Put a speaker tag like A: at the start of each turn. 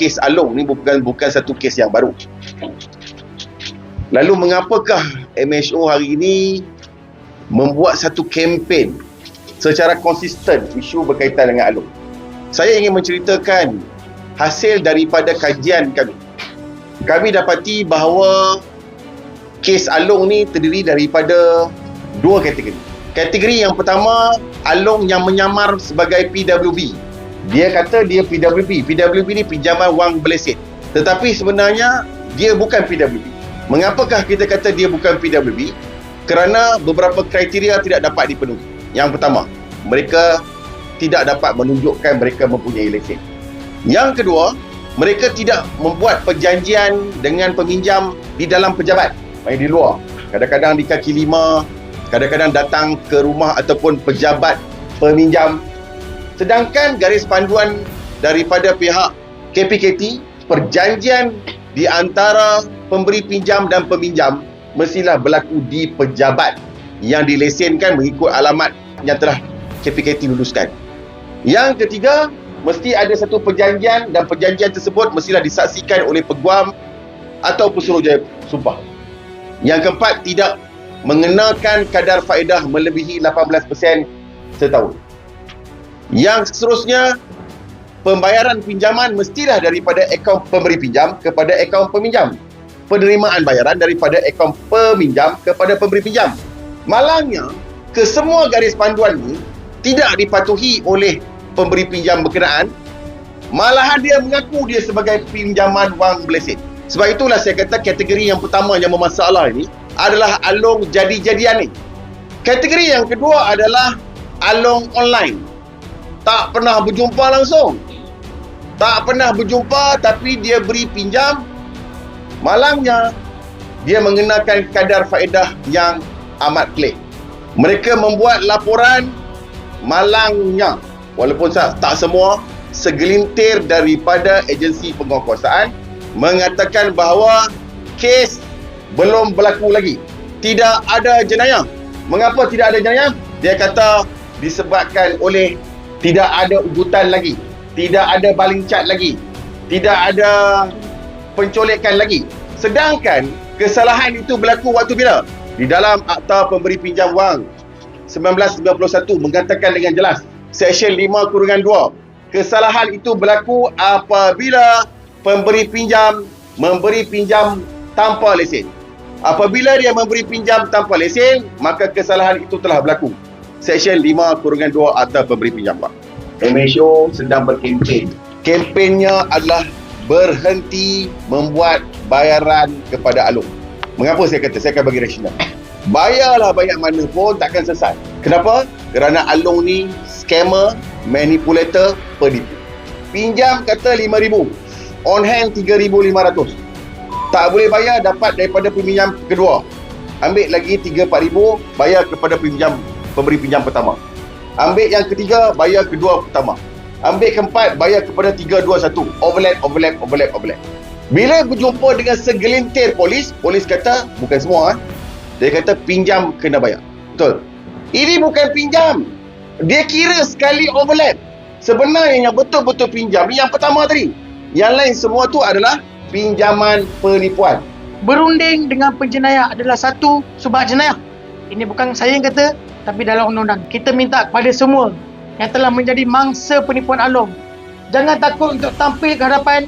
A: kes Along ni bukan bukan satu kes yang baru. Lalu mengapakah MHO hari ini membuat satu kempen secara konsisten isu berkaitan dengan Along? Saya ingin menceritakan hasil daripada kajian kami. Kami dapati bahawa kes Along ni terdiri daripada dua kategori. Kategori yang pertama, Along yang menyamar sebagai PWB. Dia kata dia PWB. PWB ni pinjaman wang beleset. Tetapi sebenarnya dia bukan PWB. Mengapakah kita kata dia bukan PWB? Kerana beberapa kriteria tidak dapat dipenuhi. Yang pertama, mereka tidak dapat menunjukkan mereka mempunyai lesen. Yang kedua, mereka tidak membuat perjanjian dengan peminjam di dalam pejabat, main di luar. Kadang-kadang di kaki lima, kadang-kadang datang ke rumah ataupun pejabat peminjam. Sedangkan garis panduan daripada pihak KPKT, perjanjian di antara pemberi pinjam dan peminjam mestilah berlaku di pejabat yang dilesenkan mengikut alamat yang telah KPKT luluskan. Yang ketiga, mesti ada satu perjanjian dan perjanjian tersebut mestilah disaksikan oleh peguam atau pesuruhjaya sumpah. Yang keempat, tidak mengenakan kadar faedah melebihi 18% setahun. Yang seterusnya, pembayaran pinjaman mestilah daripada akaun pemberi pinjam kepada akaun peminjam. Penerimaan bayaran daripada akaun peminjam kepada pemberi pinjam. Malangnya, kesemua garis panduan ini tidak dipatuhi oleh pemberi pinjam berkenaan malahan dia mengaku dia sebagai pinjaman wang beleset sebab itulah saya kata kategori yang pertama yang bermasalah ini adalah along jadi-jadian ni kategori yang kedua adalah along online tak pernah berjumpa langsung. Tak pernah berjumpa tapi dia beri pinjam. Malangnya dia mengenakan kadar faedah yang amat pelik mereka membuat laporan malangnya. Walaupun tak semua segelintir daripada agensi penguatkuasaan mengatakan bahawa kes belum berlaku lagi. Tidak ada jenayah. Mengapa tidak ada jenayah? Dia kata disebabkan oleh tidak ada ugutan lagi. Tidak ada baling cat lagi. Tidak ada pencolekan lagi. Sedangkan kesalahan itu berlaku waktu bila? Di dalam akta pemberi pinjam wang 1991 mengatakan dengan jelas Seksyen 5 kurungan 2 kesalahan itu berlaku apabila pemberi pinjam memberi pinjam tanpa lesen. Apabila dia memberi pinjam tanpa lesen maka kesalahan itu telah berlaku Seksyen 5 kurungan 2 atau pemberi pinjam Pak MHO sedang berkempen kempennya adalah berhenti membuat bayaran kepada Alung mengapa saya kata saya akan bagi rasional bayarlah banyak mana pun takkan sesat. Kenapa? Kerana Along ni scammer, manipulator, penipu. Pinjam kata RM5,000. On hand RM3,500. Tak boleh bayar dapat daripada peminjam kedua. Ambil lagi RM3,000-RM4,000 bayar kepada peminjam pemberi pinjam pertama. Ambil yang ketiga bayar kedua pertama. Ambil keempat bayar kepada tiga, dua, satu. Overlap, overlap, overlap, overlap. Bila berjumpa dengan segelintir polis, polis kata, bukan semua, eh? Dia kata pinjam kena bayar. Betul. Ini bukan pinjam. Dia kira sekali overlap. Sebenarnya yang betul-betul pinjam yang pertama tadi. Yang lain semua tu adalah pinjaman penipuan.
B: Berunding dengan penjenayah adalah satu sebab jenayah. Ini bukan saya yang kata tapi dalam undang-undang. Kita minta kepada semua yang telah menjadi mangsa penipuan alung. Jangan takut untuk tampil ke hadapan